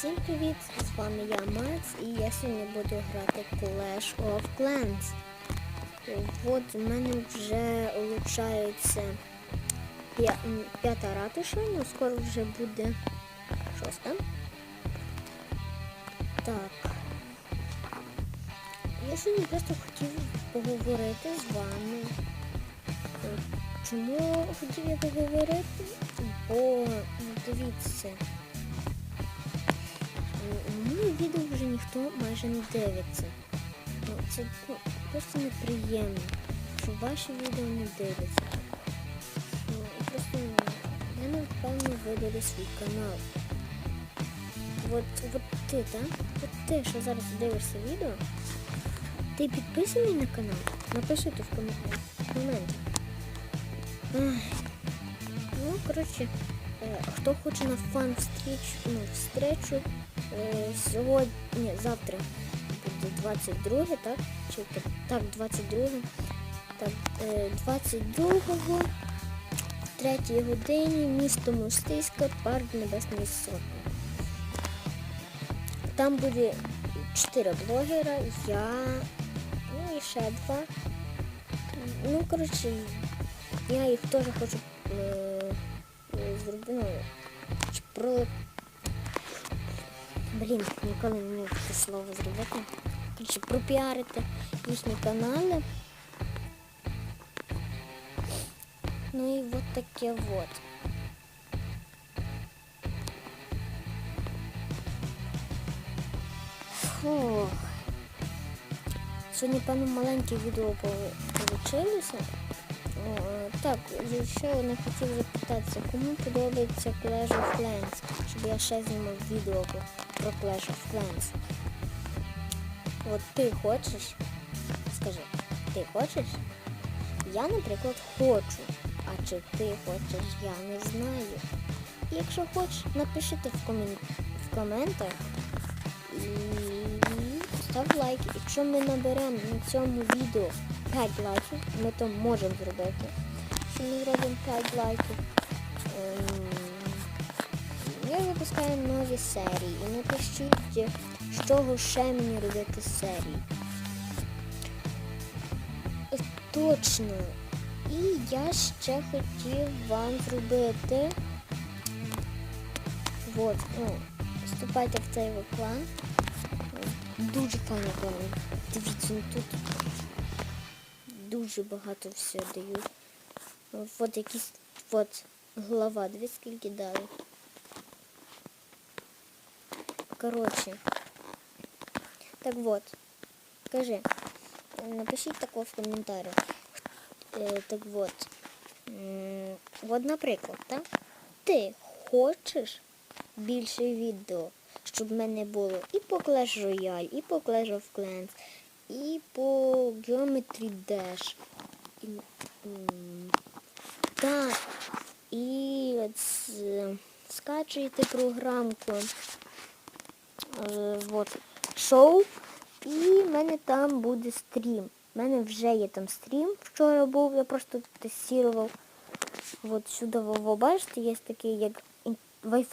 Всім привіт! З вами я Макс і я сьогодні буду грати Clash of Clans. От у мене вже улучшається п'ята ратуша, ну скоро вже буде шоста. Так. Я сьогодні просто хотів поговорити з вами. Чому хотів я поговорити? Бо ну, дивіться. Моє відео вже ніхто майже не дивиться. Ну, це ну, просто неприємно, що ваші відео не дивляться. Ну, просто я напевно видалю свій канал. От, от ти, так? От ти, що зараз дивишся відео, ти підписаний на канал? Напиши то в. Ай. Ну, коротше, е, хто хоче на фан встріч, ну, встречу, е, сьогодні, ні, завтра буде 22, так? Чи так, так 22. Так, е, 22-го, 3 годині, місто Мостиська, парк Небесної Сотні. Там буде 4 блогера, я, ну і ще два. Ну, коротше, я їх теж хочу е, е, зробити, ну, про... Блін, ніколи не можу таке слово зробити. Коротше, пропіарити їхні канали. Ну і от таке от. Фух. Сьогодні, певно, маленьке відео вийшло. Так, і ще одне хотів запитатися, кому подобається Clash of Clans, щоб я ще знімав відео про- Clash of Clans. От ти хочеш? Скажи, ти хочеш? Я, наприклад, хочу. А чи ти хочеш, я не знаю. Якщо хочеш, напишіть в, комен... в коментах і став лайк. Якщо ми наберемо на цьому відео 5 лайків, ми то можемо зробити. Якщо ми зробимо 5 лайків, ем, я запускаю нові серії. І напишіть, з чого ще мені робити серії. Точно. І я ще хотів вам зробити. От, ну, вступайте в цей клан. Дуже файний клан. Дивіться, ну тут дуже багато всього дають. От якісь от глава, дивіться, скільки дали. Коротше. Так вот. Кажи. Напишіть тако в коментарях. Е, так вот. От, наприклад, так? Ти хочеш більше відео, щоб в мене було і по Clash Royale, і по Clash of Clans, і по Geometry Dash. І, так. І от, скачуєте програмку. Е, от, шоу. І в мене там буде стрім. У мене вже є там стрім. Вчора був, я просто тестував. От сюди ви бачите, є такий як Wi-Fi